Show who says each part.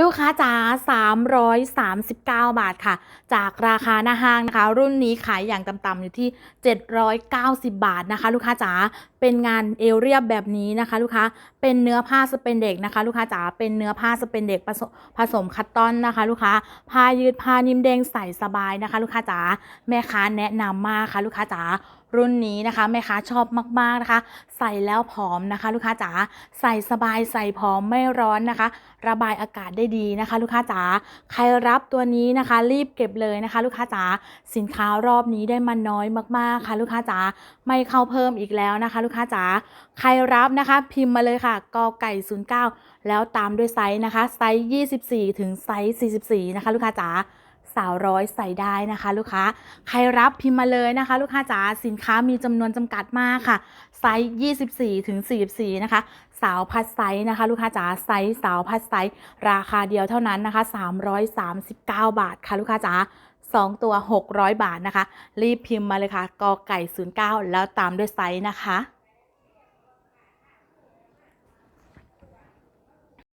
Speaker 1: ลูกค้าจ๋า339 บาทค่ะ จากราคาหน้าห้างนะคะ รุ่นนี้ขายอย่างต่ำๆอยู่ที่ 790 บาทนะคะ ลูกค้าจ๋าเป็นงานเอวเรียบแบบนี้นะคะ ลูกค้าเป็นเนื้อผ้าสเปนเด็กนะคะ ลูกค้าจ๋าเป็นเนื้อผ้าสเปนเด็กผสมผสมคัตตอนนะคะ ลูกค้าผ้ายืดผ้านิ่มเด้งใส่สบายนะคะ ลูกค้าจ๋าแม่ค้าแนะนำมากค่ะ ลูกค้าจ๋า รุ่นนี้นะคะแม่ค้าชอบมากๆนะคะ ใส่แล้วผอมนะคะ ลูกค้าจ๋าใส่สบายใส่ผอมไม่ร้อนนะคะ ระบายอากาศได้ดีนะคะ ลูกค้าจ๋าใครรับตัวนี้นะคะ รีบเก็บเลยนะคะ ลูกค้าจ๋าสินค้ารอบนี้ได้มาน้อยมากๆค่ะ ลูกค้าจ๋าไม่เข้าเพิ่มอีกแล้วนะคะ ลูกค้าจ๋าใครรับนะคะ พิมพ์มาเลยค่ะกไก่09แล้วตามด้วยไซส์นะคะไซส์24 ถึงไซส์44 นะคะ ลูกค้าจ๋า สาวร้อยใส่ได้นะคะ ลูกค้า ใครรับพิมพ์มาเลยนะคะ ลูกค้าจ๋าสินค้ามีจำนวนจำกัดมากค่ะ ไซส์24ถึง44 นะคะ สาวพัดไซส์นะคะ ลูกค้าจ๋าไซส์สาวพัดไซส์ราคาเดียวเท่านั้นนะคะ 339 บาทค่ะลูกค้าจ๋า2 ตัว 600 บาทนะคะ รีบพิมพ์มาเลยค่ะกอไก่ 09 แล้วตามด้วยไซส์นะคะ